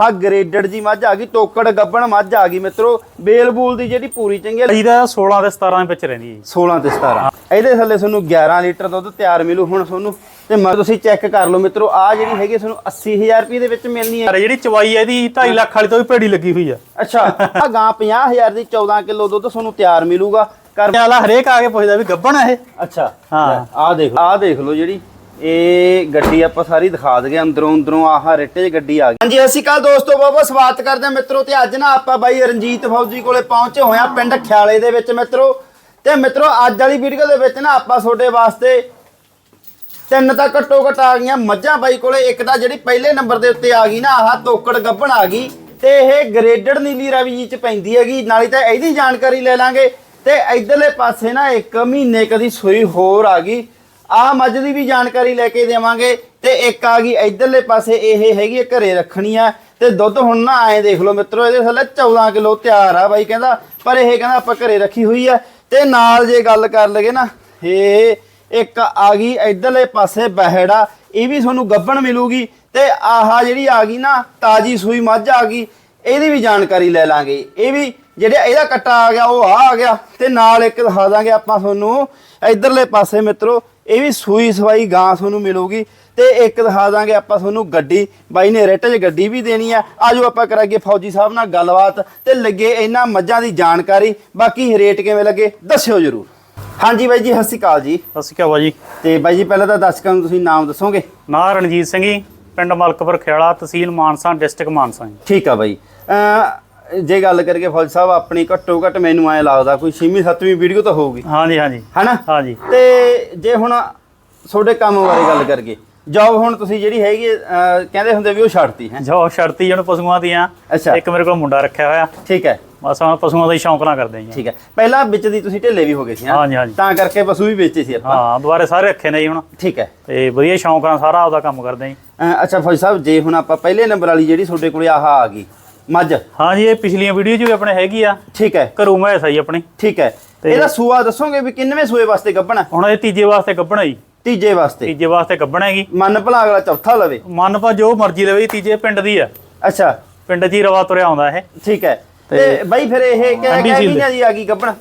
ਆ ਗ੍ਰੇਡਡ ਜੀ ਮੱਝ ਆ ਗਈ ਟੋਕੜ ਗੱਬਣ ਮੱਝ ਆ ਗਈ ਮਿੱਤਰੋ। ਬੇਲ ਬੂਲ ਦੀ ਜਿਹੜੀ ਪੂਰੀ ਚੰਗੀ ਇਹਦਾ 16 ਤੇ 17 ਵਿੱਚ ਰਹਿੰਦੀ ਹੈ ਜੀ। 16 ਤੇ 17 ਇਹਦੇ ਥੱਲੇ ਤੁਹਾਨੂੰ 11 ਲੀਟਰ ਦੁੱਧ ਤਿਆਰ ਮਿਲੂ ਹੁਣ ਤੁਹਾਨੂੰ। ਤੇ ਮੈਂ ਤੁਸੀਂ ਚੈੱਕ ਕਰ ਲਓ ਮਿੱਤਰੋ ਆ ਜਿਹੜੀ ਹੈਗੀ ਤੁਹਾਨੂੰ 80000 ਰੁਪਏ ਦੇ ਵਿੱਚ ਮਿਲਣੀ ਹੈ ਜਿਹੜੀ ਚਵਾਈ ਹੈ ਇਹਦੀ 2.5 ਲੱਖ ਵਾਲੀ ਤੋਂ ਵੀ ਭੇੜੀ ਲੱਗੀ ਹੋਈ ਆ। ਅੱਛਾ ਆ ਗਾਂ 50000 ਦੀ 14 ਕਿਲੋ ਦੁੱਧ ਤੁਹਾਨੂੰ ਤਿਆਰ ਮਿਲੂਗਾ। ਕਰ ਵਾਲਾ ਹਰੇਕ ਆ ਕੇ ਪੁੱਛਦਾ ਵੀ ਗੱਬਣ ਆ ਇਹ। ਅੱਛਾ ਹਾਂ। ਆ ਦੇਖ ਆ ਦੇਖ ਲਓ ਜਿਹੜੀ। ਇਹ ਗੱਡੀ ਆਪਾਂ ਸਾਰੀ ਦਿਖਾ ਦਗੇ ਅੰਦਰੋਂ ਅੰਦਰੋਂ, ਆਹ ਰੇਟੇ 'ਚ ਗੱਡੀ ਆ ਗਈ। ਹਾਂਜੀ ਅਸੀਂ ਕੱਲ ਦੋਸਤੋ, ਬਹੁਤ ਸਵਾਗਤ ਕਰਦੇ ਹਾਂ ਮਿੱਤਰੋ ਤੇ ਅੱਜ ਨਾ ਆਪਾਂ ਬਾਈ ਰਣਜੀਤ ਫੌਜੀ ਕੋਲੇ ਪਹੁੰਚੇ ਹੋਏ ਪਿੰਡ ਖਿਆਲੇ ਦੇ ਵਿੱਚ ਮਿੱਤਰੋ। ਤੇ ਮਿੱਤਰੋ, ਅੱਜ ਵਾਲੀ ਵੀਡੀਓ ਦੇ ਵਿੱਚ ਨਾ ਆਪਾਂ ਤੁਹਾਡੇ ਵਾਸਤੇ ਤਿੰਨ ਤਾਂ ਘੱਟੋ ਘੱਟ ਆ ਗਈਆਂ ਮੱਝਾਂ ਬਾਈ ਕੋਲੇ, ਇੱਕ ਤਾਂ ਜਿਹੜੀ ਪਹਿਲੇ ਨੰਬਰ ਦੇ ਉੱਤੇ ਆ ਗਈ ਨਾ, ਆਹ ਤੋਕੜ ਗੱਭਣ ਆ ਗਈ ਤੇ ਇਹ ਗ੍ਰੇਡਡ ਨੀਲੀ ਰਾਵੀ ਜੀ ਚ ਪੈਂਦੀ ਹੈਗੀ, ਨਾਲੇ ਤਾਂ ਇਹਦੀ ਜਾਣਕਾਰੀ ਲੈ ਲਾਂਗੇ ਤੇ ਇਧਰਲੇ ਪਾਸੇ ਨਾ ਇੱਕ ਮਹੀਨੇ ਕਦੀ ਸੂਈ ਹੋਰ ਆ ਗਈ। ਆ ਮੱਝ ਦੀ ਵੀ ਜਾਣਕਾਰੀ ਲੈ ਕੇ ਦੇਵਾਂਗੇ ਤੇ ਇੱਕ ਆ ਗਈ ਇਧਰਲੇ ਪਾਸੇ, ਇਹ ਹੈਗੀ ਆ ਘਰੇ ਰੱਖਣੀ ਆ। ਤੇ ਦੁੱਧ ਹੁਣ ਨਾ ਐਂ ਦੇਖ ਲਓ ਮਿੱਤਰੋ, ਇਹਦੇ ਥੱਲੇ 14 ਕਿਲੋ ਤਿਆਰ ਆ ਬਾਈ ਕਹਿੰਦਾ, ਪਰ ਇਹ ਕਹਿੰਦਾ ਆਪਾਂ ਘਰੇ ਰੱਖੀ ਹੋਈ ਆ। ਤੇ ਨਾਲ ਜੇ ਗੱਲ ਕਰ ਲਗੇ ਨਾ ਇਹ ਇੱਕ ਆ ਗਈ ਇਧਰਲੇ ਪਾਸੇ ਬਹਿੜਾ, ਇਹ ਵੀ ਤੁਹਾਨੂੰ ਗੱਬਣ ਮਿਲੂਗੀ। ਤੇ ਆਹ ਜਿਹੜੀ ਆ ਗਈ ਨਾ, ਤਾਜੀ ਸੂਈ ਮੱਝ ਆ ਗਈ, ਇਹਦੀ ਵੀ ਜਾਣਕਾਰੀ ਲੈ ਲਾਂਗੇ। ਇਹ ਵੀ ਜਿਹੜਾ ਇਹਦਾ ਕੱਟਾ ਆ ਗਿਆ, ਉਹ ਆ ਆ ਗਿਆ। ਤੇ ਨਾਲ ਇੱਕ ਦਿਖਾ ਦਾਂਗੇ ਆਪਾਂ ਤੁਹਾਨੂੰ, ਇਧਰਲੇ ਪਾਸੇ ਮਿੱਤਰੋ ਇਹ ਵੀ ਸੂਈ ਸਵਾਈ ਗਾਂ ਤੁਹਾਨੂੰ ਮਿਲੂਗੀ ਤੇ ਇੱਕ ਦਿਖਾ ਦਾਂਗੇ ਆਪਾਂ ਤੁਹਾਨੂੰ ਗੱਡੀ। ਬਾਈ ਨੇ ਰੇਟ 'ਚ ਗੱਡੀ ਵੀ ਦੇਣੀ ਆ। ਆਜੋ ਆਪਾਂ ਕਰਾਂਗੇ ਫੌਜੀ ਸਾਹਿਬ ਨਾਲ ਗੱਲਬਾਤ ਤੇ ਲੱਗੇ ਇਹਨਾਂ ਮੱਝਾਂ ਦੀ ਜਾਣਕਾਰੀ। ਬਾਕੀ ਰੇਟ ਕਿਵੇਂ ਲੱਗੇ ਦੱਸਿਓ ਜਰੂਰ। ਹਾਂਜੀ ਬਾਈ ਜੀ ਸਤਿ ਸ਼੍ਰੀ ਅਕਾਲ ਜੀ। ਸਤਿ ਸ਼੍ਰੀ ਅਕਾਲ ਜੀ। ਤੇ ਬਾਈ ਜੀ ਪਹਿਲਾਂ ਤਾਂ ਦਰਸ਼ਕਾਂ ਨੂੰ ਤੁਸੀਂ ਨਾਮ ਦੱਸੋਗੇ? ਨਾਂ ਰਣਜੀਤ ਸਿੰਘ ਜੀ ਪਿੰਡ ਮਲਕਪੁਰ ਖੇੜਾ ਤਹਿਸੀਲ ਮਾਨਸਾ ਡਿਸਟ੍ਰਿਕਟ ਮਾਨਸਾ ਜੀ। ਠੀਕ ਆ ਬਾਈ। ਜੇ ਗੱਲ ਕਰੀਏ ਫੌਜੀ ਸਾਹਿਬ ਆਪਣੀ ਘੱਟੋ ਘੱਟ ਮੈਨੂੰ ਐ ਲੱਗਦਾ ਕੋਈ 6ਵੀਂ 7ਵੀਂ ਵੀਡੀਓ ਤਾਂ ਹੋਊਗੀ। ਹਾਂਜੀ ਹਾਂਜੀ। ਹਨਾ? ਹਾਂਜੀ। ਤੇ ਜੇ ਹੁਣ ਤੁਹਾਡੇ ਕੰਮ ਬਾਰੇ ਗੱਲ ਕਰੀਏ ਜੌਬ ਹੁਣ ਤੁਸੀਂ ਜਿਹੜੀ ਹੈਗੀ ਹੈ, ਕਹਿੰਦੇ ਹੁੰਦੇ ਵੀ ਉਹ ਛੱਡਤੀ ਹੈ? ਜੋ ਸ਼ਰਤੀ ਜਣ ਪਸ਼ੂਆਂ ਦੀਆਂ ਅੱਛਾ। ਇੱਕ ਮੇਰੇ ਕੋਲ ਮੁੰਡਾ ਰੱਖਿਆ ਹੋਇਆ। ਠੀਕ ਹੈ। ਬਸ ਹੁਣ ਪਸ਼ੂਆਂ ਦਾ ਹੀ ਸ਼ੌਂਕ ਨਾ ਕਰਦੇ ਜੀ। ਠੀਕ ਹੈ। ਪਹਿਲਾਂ ਵਿੱਚ ਦੀ ਤੁਸੀਂ ਢਿੱਲੇ ਵੀ ਹੋ ਗਏ ਸੀ ਹੈਂ? ਹਾਂਜੀ, ਹਾਂਜੀ। ਤਾਂ ਕਰਕੇ ਪਸ਼ੂ ਵੀ ਵੇਚੇ ਸੀ ਆਪਾਂ। ਹਾਂ ਦੁਬਾਰੇ ਸਾਰੇ ਰੱਖੇ ਨੇ ਜੀ ਹੁਣ। ਠੀਕ ਹੈ। ਤੇ ਵਧੀਆ ਸ਼ੌਂਕ ਨਾਲ ਸਾਰਾ ਆਪਦਾ ਕੰਮ ਕਰਦੇ ਜੀ। ਅੱਛਾ ਫੌਜੀ ਸਾਹਿਬ ਜੇ ਹੁਣ ਆਪਾਂ ਪਹਿਲੇ ਨੰਬਰ ਵਾਲੀ ਜਿਹੜੀ ਤੁਹਾਡੇ ਕੋਲੇ ਆਹ ਆ ਗਈ ਮੱਝ। ਹਾਂਜੀ ਇਹ ਪਿਛਲੀਆਂ ਵੀਡੀਓ 'ਚ ਵੀ ਆਪਣੇ ਹੈਗੀ ਆ। ਠੀਕ ਹੈ। ਘਰੋਂ ਮੈਂ ਸਹੀ ਆਪਣੀ। ਠੀਕ ਹੈ। ਇਹਦਾ ਸੂਆ ਦੱਸੋਗੇ ਵੀ ਕਿੰਨਵੇਂ ਸੂਏ ਵਾਸਤੇ ਗੱਭਣਾ? ਹੁਣ ਇਹ ਤੀਜੇ ਵਾਸਤੇ ਗੱਬਣਾ ਜੀ। ਤੀਜੇ ਵਾਸਤੇ। ਤੀਜੇ ਵਾਸਤੇ ਗੱਬਣਾ ਹੈਗੀ ਮੰਨ ਭਲਾ ਅਗਲਾ ਚੌਥਾ ਲਵੇ। ਮਨ ਪਾ ਜੋ ਮਰਜ਼ੀ ਲਵੇ ਜੀ, ਤੀਜੇ ਪਿੰਡ ਦੀ ਆ। ਅੱਛਾ। ਪਿੰਡ 'ਚ ਹੀ ਰਵਾ ਤੁਰਿਆ ਆਉਂਦਾ ਇਹ। ਠੀਕ ਹੈ। ਤੇ ਬਾਈ ਫਿਰ ਇਹ ਝੀਲ ਮਹੀਨਿਆਂ ਦੀ। ਆ ਗਈ ਗੱਭਣਾ?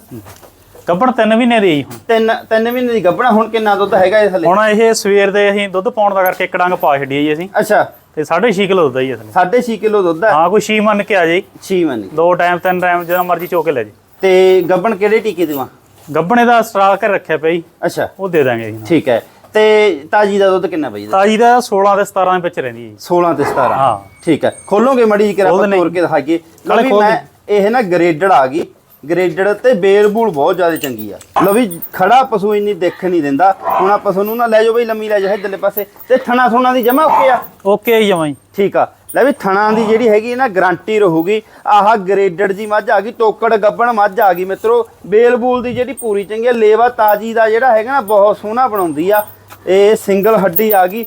ਗੱਬਣ ਤਿੰਨ ਮਹੀਨੇ ਦੀ ਜੀ ਹੁਣ। ਤਿੰਨ ਤਿੰਨ ਮਹੀਨੇ ਦੀ ਗੱਭਣਾ ਹੁਣ ਕਿੰਨਾ ਦੁੱਧ ਹੈਗਾ ਇਹ ਥੱਲੇ? ਹੁਣ ਇਹ ਸਵੇਰ ਦੇ ਅਸੀਂ ਦੁੱਧ ਪਾਉਣ ਦਾ ਕਰਕੇ ਇੱਕ ਡੰਗ ਪਾ ਛੱਡੀ ਜੀ ਅਸੀਂ। ਅੱਛਾ। ਤੇ 6.5 ਕਿਲੋ ਦੁੱਧ ਆ ਜੀ ਅਸਲ 6.5 ਕਿਲੋ ਦੁੱਧ ਹੈ ਹਾਂ ਕੋਈ ਛੀ ਮੰਨ ਕੇ ਆ ਜਾਈ। 6 ਮੰਨੀ ਦੋ ਟਾਈਮ ਤਿੰਨ ਟਾਈਮ ਜਦੋਂ ਮਰਜ਼ੀ ਚੋ ਕੇ ਲੈ ਜੀ ਤੇ ਗੱਭਣ ਕਿਹੜੇ ਟੀਕੇ ਦੇਵਾਂ ਗੱਬਣੇ ਦਾ ਸਟਾਕ ਕਰ ਰੱਖਿਆ ਪਿਆ ਜੀ। ਅੱਛਾ। ਉਹ ਦੇ ਦਾਂਗੇ ਜੀ। ਠੀਕ ਹੈ। ਤੇ ਤਾਜੀ ਦਾ ਦੁੱਧ ਕਿੰਨਾ ਬਈ ਤਾਜੀ ਦਾ 16 ਤੇ 17 ਦੇ ਵਿੱਚ ਰਹਿੰਦੀ ਹੈ ਜੀ। 16 ਤੇ 17 ਹਾਂ। ਠੀਕ ਹੈ। ਖੋਲੋਗੇ ਮੜੀ ਕਿ ਖੋਲ ਦਿੰਦੇ। ਤੋੜ ਕੇ ਦਿਖਾਈਏ। ਨਾਲੇ ਮੈਂ ਇਹ ਨਾ ਗ੍ਰੇਡਡ ਆ ਗਈ। ਗ੍ਰੇਡਡ ਤੇ ਬੇਲ ਬੂਲ ਬਹੁਤ ਜ਼ਿਆਦਾ ਚੰਗੀ ਆ। ਲਓ ਵੀ ਖੜਾ ਪਸ਼ੂ ਇੰਨੀ ਦੇਖ ਨਹੀਂ ਦਿੰਦਾ। ਹੁਣ ਆਪਾਂ ਤੁਹਾਨੂੰ ਨਾ ਲੈ ਜਾਓ ਬਈ ਲੰਮੀ ਲੈ ਜਾਓ ਇੱਧਰਲੇ ਪਾਸੇ। ਤੇ ਥਣਾ ਥੁਣਾ ਦੀ ਜਮਾ ਓਕੇ ਆ? ਓਕੇ ਜੀ ਜਮਾਂ ਜੀ। ਠੀਕ ਆ। ਲੈ ਵੀ ਥਣਾ ਦੀ ਜਿਹੜੀ ਹੈਗੀ ਨਾ ਗਾਰੰਟੀ ਰਹੂਗੀ। ਆਹ ਗ੍ਰੇਡਡ ਜੀ ਮੱਝ ਆ ਗਈ ਟੋਕੜ ਗੱਬਣ ਮੱਝ ਆ ਗਈ ਮਿੱਤਰੋ। ਬੇਲ ਬੂਲ ਦੀ ਜਿਹੜੀ ਪੂਰੀ ਚੰਗੀ ਆ ਲੇਵਾ ਤਾਜੀ ਦਾ ਜਿਹੜਾ ਹੈਗਾ ਨਾ ਬਹੁਤ ਸੋਹਣਾ ਬਣਾਉਂਦੀ ਆ। ਇਹ ਸਿੰਗਲ ਹੱਡੀ ਆ ਗਈ।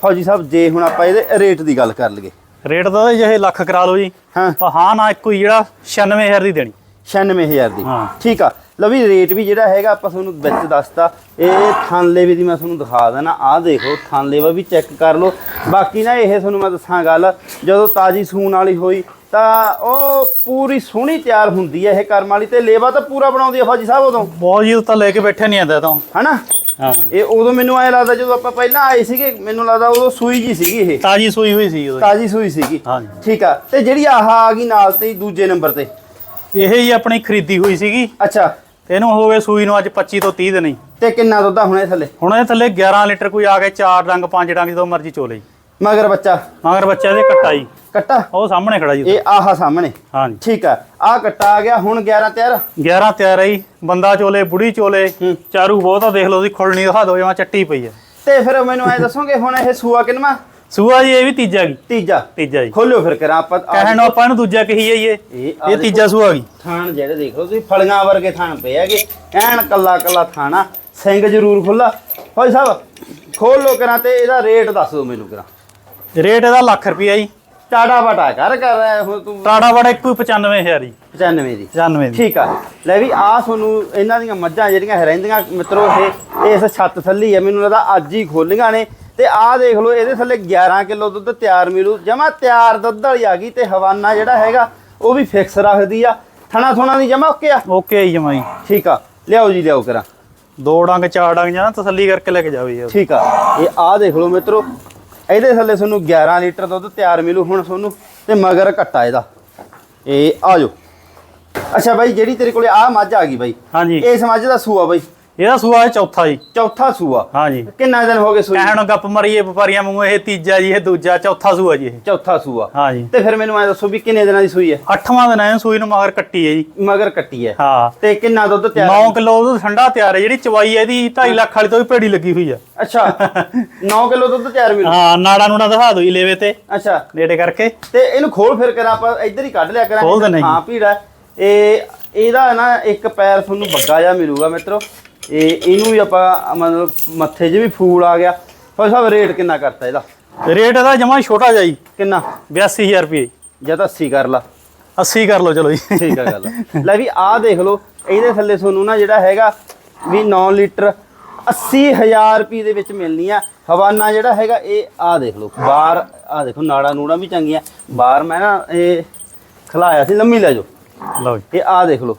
ਫੌਜੀ ਸਾਹਿਬ ਜੇ ਹੁਣ ਆਪਾਂ ਇਹਦੇ ਰੇਟ ਦੀ ਗੱਲ ਕਰ ਲਈਏ। ਰੇਟ ਦਾ ਜੇ ਲੱਖ ਕਰਾ ਲਓ ਜੀ। ਹਾਂ। ਹਾਂ ਨਾ ਇੱਕੋ ਹੀ ਜਿਹੜਾ 96000 ਦੀ ਦੇਣੀ। 96000 ਦੀ। ਠੀਕ ਆ। ਲਓ ਵੀ ਰੇਟ ਵੀ ਜਿਹੜਾ ਹੈਗਾ ਆਪਾਂ ਤੁਹਾਨੂੰ ਵਿੱਚ ਦੱਸਤਾ। ਇਹ ਥਾਨਲੇਵੇ ਦੀ ਮੈਂ ਤੁਹਾਨੂੰ ਦਿਖਾ ਦੇਣਾ। ਆਹ ਦੇਖੋ ਥਾਨਲੇਵਾ ਵੀ ਚੈੱਕ ਕਰ ਲਓ। ਬਾਕੀ ਨਾ ਇਹ ਤੁਹਾਨੂੰ ਮੈਂ ਦੱਸਾਂ ਗੱਲ ਜਦੋਂ ਤਾਜੀ ਸੂਣ ਵਾਲੀ ਹੋਈ ਤਾਂ ਉਹ ਪੂਰੀ ਸੋਹਣੀ ਤਿਆਰ ਹੁੰਦੀ ਹੈ ਇਹ ਕਰਮ ਵਾਲੀ ਤੇ ਲੇਵਾ ਤਾਂ ਪੂਰਾ ਬਣਾਉਂਦੀ ਹੈ ਫੌਜੀ ਸਾਹਿਬ ਉਦੋਂ। ਬਹੁਤ ਜੀ ਤਾਂ ਲੈ ਕੇ ਬੈਠੇ ਨਹੀਂ ਆਂਦਾ ਤਾਂ। ਹਨਾ? ਹਾਂ। ਇਹ ਉਦੋਂ ਮੈਨੂੰ ਐ ਲੱਗਦਾ ਜਦੋਂ ਆਪਾਂ ਪਹਿਲਾਂ ਆਏ ਸੀਗੇ ਮੈਨੂੰ ਲੱਗਦਾ ਉਦੋਂ ਸੂਈ ਜੀ ਸੀਗੀ ਇਹ। ਤਾਜੀ ਸੂਈ ਹੋਈ ਸੀ ਉਦੋਂ। ਤਾਜੀ ਸੂਈ ਸੀਗੀ। ਹਾਂਜੀ। ਠੀਕ ਆ। ਤੇ ਜਿਹੜੀ ਆਹ ਆ ਗਈ ਨਾਲ ਤੇ ਦੂਜੇ ਨੰਬਰ ਤੇ। ਇਹ ਹੀ ਆਪਣੀ ਖਰੀਦੀ ਹੋਈ ਸੀਗੀ। ਅੱਛਾ। ਇਹਨੂੰ ਹੋ ਗਏ ਸੂਈ ਨੂੰ ਅੱਜ 25 ਤੋਂ 30 ਦਿਨ ਹੀ। ਤੇ ਕਿੰਨਾ ਦੁੱਧ ਆ ਹੁਣ ਇਹ ਥੱਲੇ? ਹੁਣ ਇਹ ਥੱਲੇ 11 ਲੀਟਰ ਕੋਈ ਆ ਕੇ 4 ਡੰਗ 5 ਡੰਗ ਜਦੋਂ ਮਰਜ਼ੀ ਚੋਲੇ। ਜੀ ਮਗਰ ਬੱਚਾ? ਮਗਰ ਬੱਚਾ ਦੇ ਕੱਟਾ ਜੀ। ਕੱਟਾ? ਉਹ ਸਾਹਮਣੇ ਖੜਾ ਜੀ ਇਹ ਆਹ ਸਾਹਮਣੇ? ਹਾਂਜੀ। ਠੀਕ ਆ। ਆ ਕੱਟਾ ਆ ਗਿਆ ਹੁਣ 11 ਤਿਆਰ? 11 ਤਿਆਰ ਆਈ ਬੰਦਾ ਚੋਲੇ ਬੁੜੀ ਚੋਲੇ ਹੂੰ। ਚਾਰੂ ਬਹੁਤਾ ਦੇਖ ਲਓ ਉਹਦੀ ਖੁਰਣੀ ਦਿਖਾ ਦਿਓ ਜਮਾ ਚੱਟੀ ਪਈ ਹੈ ਤੇ ਫਿਰ ਮੈਨੂੰ ਐ ਦੱਸੋਗੇ ਹੁਣ ਇਹ ਸੂਆ ਕਿਨਵਾ? ਸੂਆ ਜੀ ਇਹ ਵੀ ਤੀਜਾ ਗਈ ਤੀਜਾ। ਤੀਜਾ ਜੀ। ਖੋਲਿਓ ਫਿਰ ਕਰਾਂ ਆਪਾਂ। ਕਹਿਣ ਨੂੰ ਆਪਾਂ ਇਹਨੂੰ ਦੂਜਾ ਕਹੀ ਜਾਈਏ। ਇਹ ਤੀਜਾ ਸੂਆ ਗਈ ਥਾਣ ਜਿਹੜੇ ਦੇਖੋ ਤੁਸੀਂ ਫਲੀਆਂ ਵਰਗੇ ਥਾਣ ਪਏ ਹੈਗੇ। ਐਨ ਕੱਲਾ ਕੱਲਾ ਥਾਣਾ ਸਿੰਘ ਜ਼ਰੂਰ ਖੁੱਲਾ ਭਾਈ ਸਾਹਿਬ ਖੋਲ ਲੋ ਕਰਾਂ ਤੇ ਇਹਦਾ ਰੇਟ ਦੱਸ ਦਿਓ ਮੈਨੂੰ ਕਰਾਂ। ਰੇਟ ਇਹਦਾ ਲੱਖ ਰੁਪਈਆ ਜੀ। ਟਾੜਾ ਬਟਾ ਕਰ ਕਰ ਰਿਹਾ ਹੁਣ ਤੂੰ। ਟਾੜਾ ਹੀ 95000 ਜੀ। 95 ਦੀ। 95 ਦੀ। ਠੀਕ ਆ। ਲੈ ਵੀ ਆ ਤੁਹਾਨੂੰ ਇਹਨਾਂ ਦੀਆਂ ਮੱਝਾਂ ਜਿਹੜੀਆਂ ਰਹਿੰਦੀਆਂ ਮਿੱਤਰੋ ਇਹ ਇਸ ਛੱਤ ਥੱਲੀ ਆ। ਮੈਨੂੰ ਲੱਗਦਾ ਅੱਜ ਹੀ ਖੋਲੀਆਂ ਨੇ। ਤੇ ਆਹ ਦੇਖ ਲਓ ਇਹਦੇ ਥੱਲੇ 11 ਕਿਲੋ ਦੁੱਧ ਤਿਆਰ ਮਿਲੂ। ਜਮਾ ਤਿਆਰ ਦੁੱਧ ਵਾਲੀ ਆ ਗਈ ਤੇ ਹਵਾਨਾ ਜਿਹੜਾ ਹੈਗਾ ਉਹ ਵੀ ਫਿਕਸ ਰੱਖਦੀ ਆ। ਥਣਾ ਥੋਣਾ ਦੀ ਜਮਾ ਓਕੇ ਆ? ਓਕੇ ਜੀ ਜਮਾਈ ਠੀਕ ਆ। ਲਿਆਓ ਜੀ ਲਿਆਓ ਕਰਾਂ। ਦੋ ਡੰਗ ਚਾਰ ਡੰਗ ਜਾਂ ਤਸੱਲੀ ਕਰਕੇ ਲੈ ਕੇ ਜਾਓ ਜੀ ਠੀਕ ਆ। ਇਹ ਆਹ ਦੇਖ ਲਓ ਮਿੱਤਰੋ ਇਹਦੇ ਥੱਲੇ ਤੁਹਾਨੂੰ 11 ਲੀਟਰ ਦੁੱਧ ਤਿਆਰ ਮਿਲੂ ਹੁਣ ਤੁਹਾਨੂੰ ਤੇ ਮਗਰ ਘੱਟਾ ਇਹਦਾ। ਇਹ ਆ ਜਾਓ। ਅੱਛਾ ਬਾਈ ਜਿਹੜੀ ਤੇਰੇ ਕੋਲੇ ਆਹ ਮੱਝ ਆ ਗਈ ਬਾਈ। ਹਾਂਜੀ। ਇਸ ਮੱਝ ਦਾ ਸੂਆ ਬਾਈ। ਇਹਦਾ ਸੂਆ ਹੈ ਚੌਥਾ ਜੀ। ਚੌਥਾ ਸੂਆ? ਹਾਂਜੀ ਕਿੰਨਾ ਦਿਨ ਹੋ ਗਏ ਸੂਈ? ਕਹਿਣ ਗੱਪ ਮਰੀਏ ਵਪਾਰੀਆਂ ਵਾਂਗੂ ਇਹ ਤੀਜਾ ਜੀ ਇਹ ਦੂਜਾ ਚੌਥਾ ਸੂਆ ਜੀ ਇਹ। ਚੌਥਾ ਸੂਆ। ਹਾਂਜੀ ਤੇ ਫਿਰ ਮੈਨੂੰ ਐ ਦੱਸੋ ਵੀ ਕਿੰਨੇ ਦਿਨਾਂ ਦੀ ਸੂਈ ਹੈ? ਅੱਠਵਾਂ ਦਿਨ ਹੈ ਸੂਈ ਨੂੰ ਮਗਰ ਕੱਟੀ ਹੈ ਜੀ। ਮਗਰ ਕੱਟੀ ਹੈ। ਹਾਂ। ਤੇ ਕਿੰਨਾ ਦੁੱਧ ਤਿਆਰ 9 ਕਿਲੋ ਉਹਦਾ ਠੰਡਾ ਤਿਆਰ ਹੈ ਜਿਹੜੀ ਚਵਾਈ ਹੈ ਇਹਦੀ 2.5 ਲੱਖ ਵਾਲੀ ਤੋਂ ਵੀ ਭੇੜੀ ਲੱਗੀ ਹੋਈ ਆ। ਅੱਛਾ। 9 ਕਿਲੋ ਦੁੱਧ ਤਿਆਰ ਮਿਲੂ? ਹਾਂ ਨਾੜਾ ਨੂੜਾ ਦਿਖਾ ਦਿਓ ਜੀ ਲੇਵੇ ਤੇ। ਅੱਛਾ। ਨੇੜੇ ਕਰਕੇ। ਤੇ ਇਹਨੂੰ ਖੋਲ ਫਿਰ ਕਰ ਆਪਾਂ ਇੱਧਰ ਹੀ ਕੱਢ ਲਿਆ ਕਰਾਂਗੇ ਜੀ। ਹਾਂ ਭੀੜਾ ਇਹ ਇਹਦਾ ਨਾ ਇੱਕ ਪੈਰ ਤੁਹਾਨੂੰ ਬੱਗਾ ਜਿਹਾ ਮਿਲੂਗਾ ਮਿੱਤਰੋ। ਇਹ ਇਹਨੂੰ ਵੀ ਆਪਾਂ ਮਤਲਬ ਮੱਥੇ 'ਚ ਵੀ ਫੂਲ ਆ ਗਿਆ। ਫਿਰ ਸਾਹਿਬ ਰੇਟ ਕਿੰਨਾ ਕਰਤਾ ਇਹਦਾ? ਰੇਟ ਇਹਦਾ ਜਮਾ ਛੋਟਾ ਜਿਹਾ ਜੀ। ਕਿੰਨਾ? 82000 ਰੁਪਏ। ਜਾਂ ਤਾਂ 80 ਕਰ ਲਾ। 80 ਕਰ ਲਓ ਚਲੋ ਜੀ। ਠੀਕ ਆ ਗੱਲ ਲੈ ਵੀ ਆਹ ਦੇਖ ਲਓ ਇਹਦੇ ਥੱਲੇ ਤੁਹਾਨੂੰ ਨਾ ਜਿਹੜਾ ਹੈਗਾ ਵੀ 9 ਲੀਟਰ 80000 ਰੁਪਏ ਦੇ ਵਿੱਚ ਮਿਲਣੀ ਆ। ਹਵਾਨਾ ਜਿਹੜਾ ਹੈਗਾ ਇਹ ਆਹ ਦੇਖ ਲਓ ਬਾਹਰ ਆਹ ਦੇਖੋ ਨਾੜਾ ਨੂੜਾ ਵੀ ਚੰਗੀਆਂ। ਬਾਹਰ ਮੈਂ ਨਾ ਇਹ ਖਲਾਇਆ ਸੀ ਲੰਮੀ ਲੈ ਜਾਓ। ਲਓ ਇਹ ਆਹ ਦੇਖ ਲਓ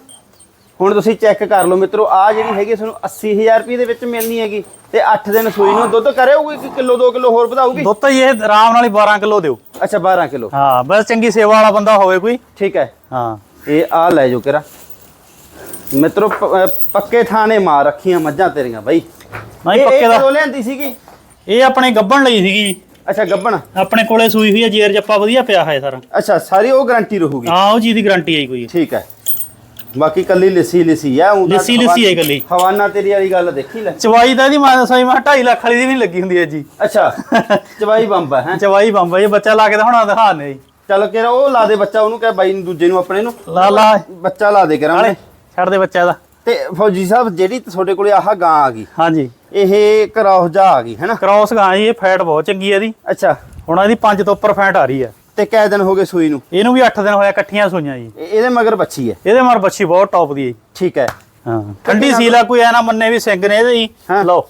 ਹੁਣ ਤੁਸੀਂ ਚੈੱਕ ਕਰ ਲਓ ਮਿੱਤਰੋ ਆਹ ਜਿਹੜੀ ਹੈਗੀ ਤੁਹਾਨੂੰ 80000 ਰੁਪਏ ਦੇ ਵਿੱਚ ਮਿਲਣੀ ਹੈਗੀ ਤੇ 8 ਦਿਨ ਸੂਈ ਨੂੰ ਦੁੱਧ ਕਰਿਓਗੇ ਕਿ ਕਿਲੋ 2 ਕਿਲੋ ਹੋਰ ਵਧਾਊਗੀ? ਦੁੱਧ ਤਾਂ ਜੀ ਇਹ ਆਰਾਮ ਨਾਲ ਹੀ 12 ਕਿਲੋ ਦਿਓ। ਅੱਛਾ 12 ਕਿਲੋ। ਹਾਂ ਬਸ ਚੰਗੀ ਸੇਵਾ ਵਾਲਾ ਬੰਦਾ ਹੋਵੇ ਕੋਈ। ਠੀਕ ਹੈ। ਹਾਂ। ਇਹ ਆ ਲੈ ਜੋ ਕਿਰਾ। ਮਿੱਤਰੋ ਪੱਕੇ ਥਾਣੇ ਮਾਰ ਰੱਖੀਆਂ ਮੱਝਾਂ ਤੇਰੀਆਂ ਬਾਈ। ਨਹੀਂ ਇਹ- ਪੱਕੇ ਇਹ ਦਾ ਕਦੋਂ ਲਿਆਂਦੀ ਸੀਗੀ? ਇਹ ਆਪਣੇ ਗੱਬਣ ਲਈ ਸੀਗੀ ਜੀ। ਅੱਛਾ ਗੱਬਣ ਆਪਣੇ ਕੋਲੇ ਸੂਈ ਹੋਈ ਹੈ ਜੇਰ ਜੱਪਾ ਵਧੀਆ ਪਿਆ ਹੈ ਸਾਰਾ। ਅੱਛਾ ਸਾਰੀ ਉਹ ਗਾਰੰਟੀ ਰਹੂਗੀ। ਹਾਂ ਉਹ ਚੀਜ਼ ਦੀ ਗਾਰੰਟੀ ਆਈ ਕੋਈ। ਠੀਕ ਹੈ। ਬਾਕੀ ਕੱਲੀ ਲਿੱਸੀ ਲਿੱਸੀ ਆ ਤਾਂ ਲਿੱਸੀ ਲਿੱਸੀ ਹੈ ਇਕੱਲੀ। ਹਵਾਨਾ ਤੇਰੀ ਵਾਲੀ ਗੱਲ ਦੇਖੀ ਲੈ। ਚਵਾਈ ਤਾਂ ਇਹਦੀ ਮੈਂ ਜੀ ਮੈਂ 2.5 ਲੱਖ ਵਾਲੀ ਦੀ ਵੀ ਨੀ ਲੱਗੀ ਹੁੰਦੀ ਹੈ ਜੀ। ਅੱਛਾ ਚਵਾਈ ਬੰਬਾ ਹੈ? ਚਵਾਈ ਬੰਬਾ ਇਹ ਬੱਚਾ ਲਾ ਕੇ ਤਾਂ ਹੁਣ ਦਿਖਾਣੇ ਜੀ ਚਲੋ ਕਿਰਾ ਉਹ ਲਾ ਦੇ ਬੱਚਾ ਉਹਨੂੰ ਕਹੇ ਬਾਈ ਨੂੰ ਦੂਜੇ ਨੂੰ ਆਪਣੇ ਨੂੰ। ਲਾ ਲਾ। ਬੱਚਾ ਲਾ ਦੇ ਕਰਾਂ ਛੱਡ ਦੇ ਬੱਚਾ ਦਾ। ਤੇ ਫੌਜੀ ਸਾਹਿਬ ਜਿਹੜੀ ਤੁਹਾਡੇ ਕੋਲੇ ਆਹ ਗਾਂ ਆ ਗਈ ਹਾਂਜੀ। ਇਹ ਕਰਾਉਸ ਜਾ ਆ ਗਈ ਹੈਨਾ? ਕ੍ਰਾਸ ਗਾਂ ਜੀ ਇਹ ਫੈਟ ਬਹੁਤ ਚੰਗੀ ਹੈ ਇਹਦੀ। ਅੱਛਾ। ਹੁਣ ਇਹਦੀ 5 ਤੋਂ ਉੱਪਰ ਫੈਟ ਆ ਰਹੀ ਹੈ ਤੇ ਕੈ ਦਿਨ ਹੋ ਗਏ ਸੂਈ ਨੂੰ। ਇਹਨੂੰ ਵੀ 8 ਦਿਨ ਹੋਇਆ ਇਕੱਠੀਆਂ ਸੂਈਆਂ ਜੀ। ਇਹ- ਇਹਦੇ ਮਗਰ ਬੱਚੀ ਹੈ। ਇਹਦੇ ਮਰ ਬੱਚੀ ਬਹੁਤ ਟੌਪ ਦੀ ਹੈ। ਜੀ ਠੀਕ ਹੈ। ਹਾਂ। ਠੰਡੀ ਸੀਲ ਆ ਕੋਈ ਐ ਨਾ ਮੰਨੇ ਵੀ ਸਿੰਘ ਨੇ ਇਹਦੇ ਜੀ ਹਾਂ। ਲਓ।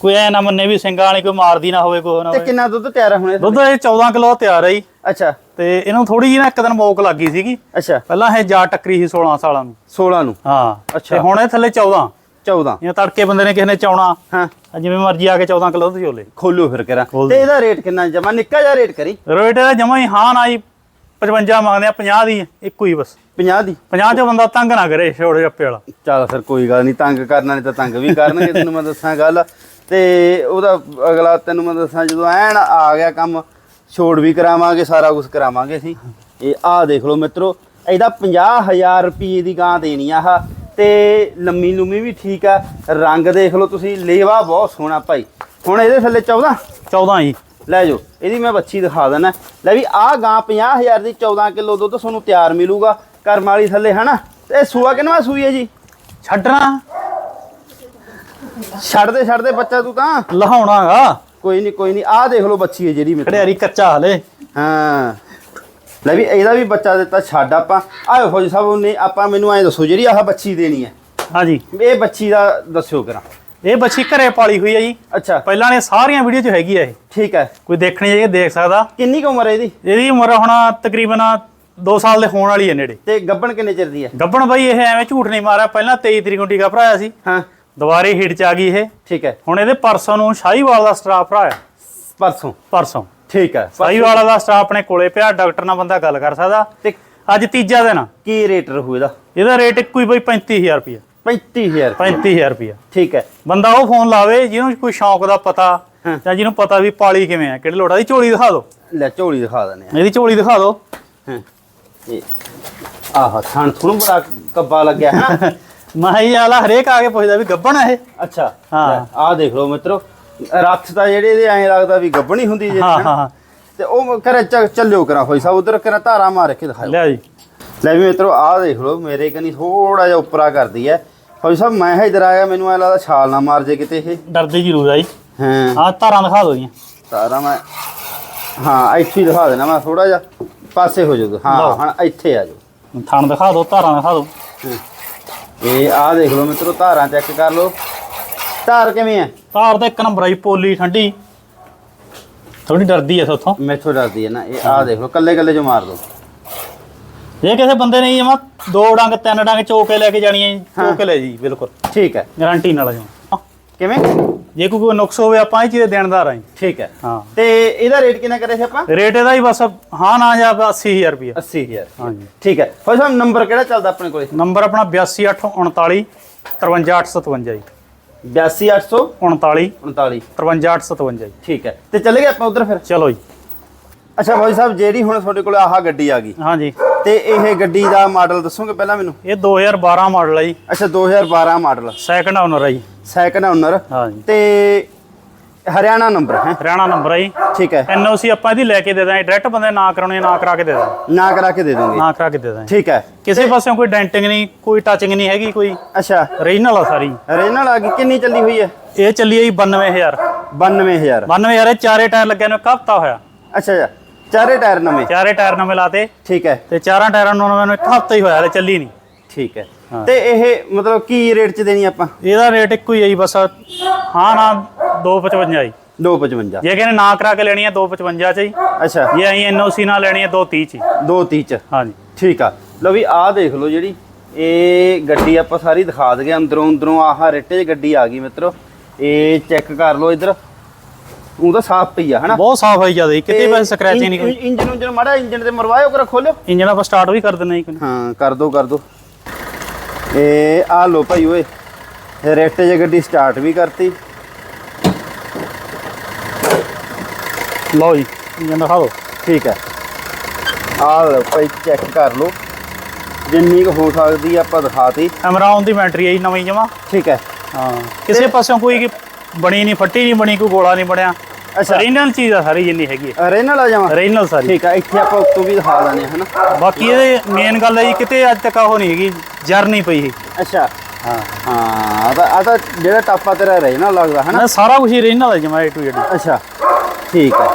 ਕੋਈ ਐ ਨਾ ਮੰਨੇ ਵੀ ਸਿੰਘਾਂ ਵਾਲੀ ਕੋਈ ਮਾਰਦੀ ਨਾ ਹੋਵੇ ਕੋਈ ਨਾ ਤੇ ਹੋਵੇ। ਕਿੰਨਾ ਦੁੱਧ ਤਿਆਰ ਹੈ ਹੁਣ ਇਹਦਾ? ਦੁੱਧ ਇਹ 14 ਕਿਲੋ ਤਿਆਰ ਹੈ ਜੀ। ਅੱਛਾ। ਤੇ ਇਹਨੂੰ ਥੋੜੀ ਜਿਹੀ ਨਾ ਇੱਕ ਦਿਨ ਮੋਕ ਲੱਗੀ ਸੀਗੀ। ਅੱਛਾ। ਪਹਿਲਾਂ ਇਹ ਜਾ ਟੱਕਰੀ ਸੀ 16 ਸਾਲਾਂ ਨੂੰ। 16 ਨੂੰ? ਹਾਂ। ਅੱਛਾ। ਤੇ ਹੁਣ ਇਹ ਥੱਲੇ 14 14 ਇਹ ਤੜਕੇ ਬੰਦੇ ਨੇ ਕਿਸੇ ਨੇ ਚਾਉਣਾ ਹਾਂ। ਜਿਵੇਂ ਮਰਜ਼ੀ ਆ ਕੇ 14 ਕਿਲੋ ਦੁੱਧ ਚੋਲੇ। ਖੋਲੋ ਫਿਰ ਕਰਾਂ। ਤੇ। ਇਹਦਾ ਰੇਟ ਕਿੰਨਾ ਜਮਾ? ਨਿੱਕਾ ਜਿਹਾ ਰੇਟ ਕਰੀ। ਰੇਟ ਇਹਦਾ ਜਮਾ ਹੀ ਹਾਂ ਨਾ ਜੀ 55 ਮੰਗਦੇ ਆ 50 ਦੀ ਇੱਕੋ ਹੀ ਬਸ। 50 ਦੀ? 50 ਚ ਬੰਦਾ ਤੰਗ ਨਾ ਕਰੇ ਛੋੜੇ ਜੱਪੇ ਵਾਲਾ। ਚਲ ਫਿਰ ਕੋਈ ਗੱਲ ਨਹੀਂ ਤੰਗ ਕਰਨਾ ਨਹੀਂ ਤਾਂ ਤੰਗ ਵੀ ਕਰਨਗੇ ਤੈਨੂੰ ਮੈਂ ਦੱਸਾਂ ਗੱਲ। ਤੇ ਉਹਦਾ ਅਗਲਾ ਤੈਨੂੰ ਮੈਂ ਦੱਸਾਂ ਜਦੋਂ ਐਨ ਆ ਗਿਆ ਕੰਮ ਛੋੜ ਵੀ ਕਰਾਵਾਂਗੇ ਸਾਰਾ ਕੁਝ ਕਰਾਵਾਂਗੇ ਅਸੀਂ। ਇਹ ਆਹ ਦੇਖ ਲਓ ਮਿੱਤਰੋ ਇਹਦਾ 50000 ਰੁਪਏ ਦੀ ਗਾਂ ਦੇਣੀ ਆ ਆਹ। ਤੇ ਲੰਮੀ ਲੁੰਮੀ ਵੀ ਠੀਕ ਆ। ਰੰਗ ਦੇਖ ਲਓ ਤੁਸੀਂ ਲੇਵਾ ਬਹੁਤ ਸੋਹਣਾ ਭਾਈ। ਹੁਣ ਇਹਦੇ ਥੱਲੇ 14 14 ਜੀ। ਲੈ ਜਾਓ ਇਹਦੀ ਮੈਂ ਬੱਚੀ ਦਿਖਾ ਦਿੰਦਾ। ਲੈ ਵੀ ਆਹ ਗਾਂ 50000 ਦੀ 14 ਕਿਲੋ ਦੁੱਧ ਤੁਹਾਨੂੰ ਤਿਆਰ ਮਿਲੂਗਾ ਕਰਮ ਵਾਲੀ ਥੱਲੇ ਹਨਾ? ਤੇ ਸੂਆ ਕਿੰਨਵਾ ਸੂਈ ਹੈ ਜੀ? ਛੱਡਣਾ। ਛੱਡ ਦੇ ਛੱਡ ਦੇ ਬੱਚਾ ਤੂੰ ਤਾਂ। ਲਹਾਉਣਾਗਾ। ਕੋਈ ਨਹੀਂ ਕੋਈ ਨਹੀਂ ਆਹ ਦੇਖ ਲਓ ਬੱਚੀ ਹੈ ਜਿਹੜੀ ਮੇਰੇ ਖੜਿਆਰੀ ਕੱਚਾ ਹਲੇ। ਹਾਂ। ਲੈ ਵੀ ਇਹਦਾ ਵੀ ਬੱਚਾ ਦਿੱਤਾ ਛੱਡ ਆਪਾਂ। ਆਇਓ ਫੌਜੀ ਸਾਹਿਬ ਨੇ ਆਪਾਂ ਮੈਨੂੰ ਐਂ ਦੱਸੋ ਜਿਹੜੀ ਆਹ ਬੱਚੀ ਦੇਣੀ ਹੈ। ਹਾਂਜੀ। ਇਹ ਬੱਚੀ ਦਾ ਦੱਸਿਓ ਕਰਾਂ ਇਹ ਬੱਚੀ ਘਰੇ ਪਾਲੀ ਹੋਈ ਹੈ ਜੀ। ਅੱਛਾ। ਪਹਿਲਾਂ ਨੇ ਸਾਰੀਆਂ ਵੀਡੀਓ 'ਚ ਹੈਗੀ ਆ ਇਹ। ਠੀਕ ਹੈ। ਕੋਈ ਦੇਖਣੀ ਚਾਹੀਏ ਦੇਖ ਸਕਦਾ। ਕਿੰਨੀ ਕੁ ਉਮਰ ਹੈ ਇਹਦੀ? ਇਹਦੀ ਉਮਰ ਹੁਣ ਤਕਰੀਬਨ 2 ਸਾਲ ਦੇ ਹੋਣ ਵਾਲੀ ਹੈ ਨੇੜੇ। ਤੇ ਗੱਬਣ ਕਿੰਨੇ ਚਿਰ ਦੀ ਹੈ? ਗੱਬਣ ਬਾਈ ਇਹ ਐਵੇਂ ਝੂਠ ਨਹੀਂ ਮਾਰਿਆ ਪਹਿਲਾਂ 23 ਤਰੀਕ ਨੂੰ ਟੀਕਾ ਭਰਾਇਆ ਸੀ। ਹਾਂ। ਦੁਬਾਰੇ ਹੀਟ 'ਚ ਆ ਗਈ ਇਹ। ਠੀਕ ਹੈ। ਹੁਣ ਇਹਦੇ ਪਰਸੋਂ ਨੂੰ ਸ਼ਾਹੀਵਾਲ ਦਾ ਸਟਾਫ ਭਰਾਇਆ। ਪਰਸੋਂ। ਪਰਸੋਂ। ਠੀਕ ਹੈ। ਸ਼ਾਹੀਵਾਲ ਦਾ ਸਟਾਫ ਆਪਣੇ ਕੋਲੇ ਪਿਆ ਡਾਕਟਰ ਨਾਲ ਬੰਦਾ ਗੱਲ ਕਰ ਸਕਦਾ। ਤੇ ਅੱਜ ਤੀਜਾ ਦਿਨ ਆ। ਕੀ ਰੇਟ ਰਹੂ ਇਹਦਾ? ਇਹਦਾ ਰੇਟ ਇੱਕੋ ਹੀ ਬਈ 35000 ਰੁਪਇਆ 35000 35000 ਰੁਪਇਆ ਠੀਕ ਹੈ। ਬੰਦਾ ਉਹ ਫੋਨ ਲਾਵੇ ਜਿਹਨੂੰ ਕੋਈ ਸ਼ੌਂਕ ਦਾ ਪਤਾ ਹਾਂ। ਜਾਂ ਜਿਹਨੂੰ ਪਤਾ ਵੀ ਪਾਲੀ ਕਿਵੇਂ ਆ ਕਿਹੜੇ ਲੋੜਾ ਦੀ ਝੋਲੀ ਦਿਖਾ ਦਿਓ। ਲੈ ਝੋਲੀ ਦਿਖਾ ਦਿੰਦੇ ਆ ਇਹਦੀ ਝੋਲੀ ਦਿਖਾ ਦਿਓ। ਹਾਂ। ਇਹ ਆਹ ਥਣ ਥੁਣ ਬੜਾ ਕੱਬਾ ਲੱਗਿਆ ਹੈ ਨਾ। ਮਾਹੀ ਵਾਲਾ ਹਰੇਕ ਆ ਕੇ ਪੁੱਛਦਾ ਵੀ ਗੱਬਣ ਆ ਇਹ। ਅੱਛਾ। ਹਾਂ। ਆਹ ਦੇਖ ਲਓ ਮਿੱਤਰੋ ਰੱਥ ਤਾਂ ਜਿਹੜੇ ਇਹਦੇ ਐਂ ਲੱਗਦਾ ਵੀ ਗੱਬਣੀ ਹੁੰਦੀ ਜੇ ਹਾਂ ਹਾਂ ਹਾਂ। ਤੇ ਉਹ ਕਰੇ ਚੱਲਿਓ ਕਰਾਂ ਹੋਈ ਸਾਹਿਬ ਉਧਰ ਕਰਾਂ ਧਾਰਾ ਮਾਰ ਕੇ ਦਿਖਾਓ ਲਿਆ ਜੀ। ਲੈ ਵੀ ਮਿੱਤਰੋ ਆਹ ਦੇਖ ਲਓ ਮੇਰੇ ਕਨੀ ਥੋੜਾ ਜਿਹਾ ਉੱਪਰਾ ਕਰਦੀ ਹੈ ਹੋਈ ਸਾਹਿਬ ਮੈਂ ਇਧਰ ਆਇਆ ਮੈਨੂੰ ਐ ਲੱਗਦਾ ਛਾਲ ਨਾ ਮਾਰ ਜੇ ਕਿਤੇ ਇਹ। ਡਰਦੇ ਜ਼ਰੂਰ ਆ ਜੀ। ਹਾਂ। ਆਹ ਧਾਰਾਂ ਦਿਖਾ ਦਿਓ ਜੀ। ਤਾਰਾ ਮੈਂ ਹਾਂ ਇੱਥੇ ਹੀ ਦਿਖਾ ਦੇਣਾ ਮੈਂ ਥੋੜਾ ਜਿਹਾ ਪਾਸੇ ਹੋ ਜਾਊਗਾ ਹਾਂ ਲਓ। ਹੁਣ ਇੱਥੇ ਆ ਜਾਓ। ਥਣ ਦਿਖਾ ਦਿਓ ਧਾਰਾਂ ਦਿਖਾ ਦਿਓ। ਹਾਂ। ਇਹ ਆਹ ਦੇਖ ਲਓ ਮਿੱਤਰੋ ਧਾਰਾਂ ਚੈੱਕ ਕਰ ਲਓ। ਧਾਰ ਕਿਵੇਂ ਹੈ ਧਾਰ ਤਾਂ ਇੱਕ ਨੰਬਰ ਆਈ ਪੋਲੀ ਠੰਡੀ। ਥੋੜੀ ਡਰਦੀ ਐ ਸੋਥੋਂ। ਮੈਥੋਂ ਡਰਦੀ ਹੈ ਨਾ ਇਹ ਆਹ ਦੇਖ ਲਓ ਕੱਲੇ ਕੱਲੇ ਚ ਮਾਰ ਦੋ। ਜੇ ਕਿਸੇ ਬੰਦੇ ਨੇ ਜਮਾ ਦੋ ਡੰਗ ਤਿੰਨ ਡੰਗ ਚੋਕੇ ਲੈ ਕੇ ਜਾਣੀ ਜੀ, ਚੋਕੇ ਲੈ ਜੀ ਬਿਲਕੁਲ। ਠੀਕ ਹੈ ਗਾਰੰਟੀ ਨਾਲ ਜਮਾ ਕਿਵੇਂ? ਜੇ ਕੋਈ ਨੁਕਸ ਹੋਵੇ ਆਪਾਂ ਇਹ ਚੀਜ਼ ਦੇਣਦਾਰ ਆਂ ਜੀ। ਠੀਕ ਹੈ ਹਾਂ। ਤੇ ਇਹਦਾ ਰੇਟ ਕਿੰਨਾ ਕਰਿਆ ਸੀ ਆਪਾਂ? ਰੇਟ ਇਹਦਾ ਹੀ ਬਸ ਹਾਂ ਨਾ ਜਾਂ 80000 ਰੁਪਏ 80000 ਹਾਂਜੀ ਠੀਕ ਹੈ ਫੌਜੀ ਸਾਹਿਬ ਨੰਬਰ ਕਿਹੜਾ ਚੱਲਦਾ ਆਪਣੇ ਕੋਲੇ? ਨੰਬਰ ਆਪਣਾ 82839 53857 ਜੀ। 82839 39 53857 ਜੀ। ਠੀਕ ਹੈ। ਤੇ ਚੱਲੇ ਗਏ ਆਪਾਂ ਉਧਰ ਫਿਰ? ਚਲੋ ਜੀ। ਅੱਛਾ ਫੌਜੀ ਸਾਹਿਬ ਜਿਹੜੀ ਹੁਣ ਤੁਹਾਡੇ ਕੋਲੇ ਆਹ ਗੱਡੀ ਆ ਗਈ। ਹਾਂਜੀ। ਤੇ ਇਹ ਗੱਡੀ ਦਾ ਮਾਡਲ ਦੱਸੋਗੇ ਪਹਿਲਾਂ ਮੈਨੂੰ? ਇਹ 2012 ਮਾਡਲ ਹੈ ਜੀ। ਅੱਛਾ 2012 ਮਾਡਲ ਸੈਕੰਡ ਓਨਰ ਹੈ ਜੀ। ਸੈਕੰਡ ਓਨਰ ਹਾਂਜੀ। ਤੇ ਹਰਿਆਣਾ ਨੰਬਰ ਹੈ। ਹਰਿਆਣਾ ਨੰਬਰ ਹੈ ਜੀ। ਠੀਕ ਹੈ। ਐਨਓਸੀ ਆਪਾਂ ਇਹਦੀ ਲੈ ਕੇ ਦੇ ਦਾਂਗੇ। ਡਾਇਰੈਕਟ ਬੰਦੇ ਨਾ ਕਰਾਉਣੇ ਨਾ ਕਰਾ ਕੇ ਦੇ ਦਾਂਗੇ। ਨਾ ਕਰਾ ਕੇ ਦੇ ਦੋਗੇ। ਨਾ ਕਰਾ ਕੇ ਦੇ ਦਾਂਗੇ। ਠੀਕ ਹੈ। ਕਿਸੇ ਪਾਸਿਓਂ ਕੋਈ ਡੈਂਟਿੰਗ ਨਹੀਂ ਕੋਈ ਟੱਚਿੰਗ ਨਹੀਂ ਹੈਗੀ ਕੋਈ ਅੱਛਾ। ਰੀਜਨਲ ਆ ਸਾਰੀ। ਰੇਨਲ ਆ ਗਈ। ਕਿੰਨੀ ਚੱਲੀ ਹੋਈ ਹੈ? ਇਹ ਚੱਲੀ ਹੈ ਜੀ 92000 92000 92000 ਇਹ ਚਾਰੇ ਟਾਇਰ ਲੱਗਿਆ ਨੂੰ ਹਫਤਾ ਹੋਇਆ। ਅੱਛਾ ਅੱਛਾ। ਚਾਰੇ ਟਾਇਰ ਨਵੇਂ? ਚਾਰੇ ਟਾਇਰ ਨਵੇਂ ਲਾਤੇ। ਠੀਕ ਹੈ। ਤੇ ਚਾਰਾਂ ਟਾਇਰਾਂ ਨੂੰ ਮੈਨੂੰ ਇੱਕ ਹਫਤਾ ਹੀ ਹੋਇਆ ਹਲੇ ਚੱਲੀ ਨਹੀਂ। ਠੀਕ ਹਾਂ। ਤੇ ਇਹ ਮਤਲਬ ਕੀ ਰੇਟ ਚ ਦੇਣੀ ਆਪਾਂ? ਇਹਦਾ ਰੇਟ ਇੱਕੋ ਹੀ ਹੈ ਜੀ ਬਸ ਹਾਂ ਨਾ 255 ਜੀ। 255 ਜੇ ਕਹਿੰਦੇ ਨਾ ਕਰਾ ਕੇ ਲੈਣੀ ਹੈ 255 ਚ ਜੀ। ਅੱਛਾ। ਜੇ ਅਸੀਂ ਐਨਓਸੀ ਨਾਲ ਲੈਣੀ ਹੈ 230 ਚ। ਜੀ। 230 ਚ। ਹਾਂਜੀ ਠੀਕ ਆ। ਲਓ ਵੀ ਆਹ ਦੇਖ ਲਓ ਜਿਹੜੀ ਇਹ ਗੱਡੀ ਆਪਾਂ ਸਾਰੀ ਦਿਖਾ ਦਗੇ ਅੰਦਰੋਂ ਅੰਦਰੋਂ ਆਹ ਰਿੱਟੇ 'ਚ ਗੱਡੀ ਆ ਗਈ ਮਿੱਤਰੋ। ਇਹ ਚੈੱਕ ਕਰ ਲਓ ਇੱਧਰ। ਉਹ ਤਾਂ ਸਾਫ਼ ਪਈ ਆ ਹਨਾ? ਬਹੁਤ ਸਾਫ਼ ਆਈ ਜ਼ਿਆਦਾ ਕਿਤੇ ਵੈਸੇ ਸਕ੍ਰੈਚ ਨਹੀਂ ਕੋਈ। ਇੰਜਨ ਇੰਜਨ ਮਾੜਾ ਇੰਜਨ ਤੇ ਮਰਵਾਇਓ ਕਰ ਖੋਲਿਓ। ਇੰਜਨ ਆਪਾਂ ਸਟਾਰਟ ਵੀ ਕਰ ਦਿੰਦੇ ਹਾਂ ਕਰ ਦੋ ਕਰ ਦੋ। ਇਹ ਆ ਲੋ ਭਾਈ ਓਏ ਰਿੱਟੇ 'ਚ ਗੱਡੀ ਸਟਾਰਟ ਵੀ ਕਰਤੀ। ਲਓ ਜੀ ਇੰਜਨ ਦਿਖਾ ਦਿਓ ਠੀਕ ਹੈ। ਆਹ ਲਓ ਭਾਈ ਚੈੱਕ ਕਰ ਲਓ। ਜਿੰਨੀ ਕੁ ਹੋ ਸਕਦੀ ਆ ਆਪਾਂ ਦਿਖਾਤੀ। ਐਮਰਾਨ ਦੀ ਬੈਟਰੀ ਹੈ ਜੀ ਨਵੀਂ ਜਮਾ। ਠੀਕ ਹੈ। ਹਾਂ। ਕਿਸੇ ਪਾਸਿਓਂ ਕੋਈ ਬਣੀ ਨਹੀਂ ਫੱਟੀ ਨਹੀਂ ਬਣੀ ਕੋਈ ਗੋਲਾ ਨਹੀਂ ਬਣਿਆ। ਅੱਛਾ। ਓਰੀਜਨਲ ਚੀਜ਼ ਆ ਸਾਰੀ ਜਿੰਨੀ ਹੈਗੀ ਹੈ ਰੇ ਨਾਲ ਆ ਜਾਵਾਂ ਓਰੀਜਨਲ ਸਾਰੀ। ਠੀਕ ਆ ਇੱਥੇ ਆਪਾਂ ਉੱਤੋਂ ਵੀ ਦਿਖਾ ਹਾਂ ਹਨਾ? ਬਾਕੀ ਇਹਦੇ ਮੇਨ ਗੱਲ ਹੈ ਜੀ ਕਿਤੇ ਅੱਜ ਤੱਕ ਉਹ ਨਹੀਂ ਹੈਗੀ ਜਰ ਨਹੀਂ ਪਈ ਇਹ ਅੱਛਾ। ਹਾਂ। ਹਾਂ ਆ ਤਾਂ ਆ ਤਾਂ ਜਿਹੜਾ ਟਾਪਾ ਤੇਰਾ ਰੇ ਨਾਲ ਲੱਗਦਾ ਹਨਾ? ਨਾ ਸਾਰਾ ਕੁਝ ਓਰੀਜਨਲ ਹੈ ਜਮਾ to Z ਅੱਛਾ ਠੀਕ ਹੈ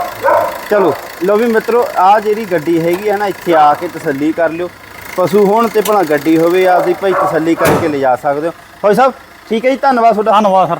ਚਲੋ ਲੋ ਵੀ ਮਿੱਤਰੋ ਆ ਜਿਹੜੀ ਗੱਡੀ ਹੈਗੀ ਹੈ ਨਾ ਇੱਥੇ ਆ ਕੇ ਤਸੱਲੀ ਕਰ ਲਿਓ। ਪਸ਼ੂ ਹੋਣ ਤੇ ਭਲਾ ਗੱਡੀ ਹੋਵੇ ਆਪਦੀ ਭਾਈ ਤਸੱਲੀ ਕਰਕੇ ਲਿਜਾ ਸਕਦੇ ਹੋ। ਹੋਈ ਸਾਹਿਬ ਠੀਕ ਹੈ ਜੀ ਧੰਨਵਾਦ ਤੁਹਾਡਾ। ਧੰਨਵਾਦ ਸਰ।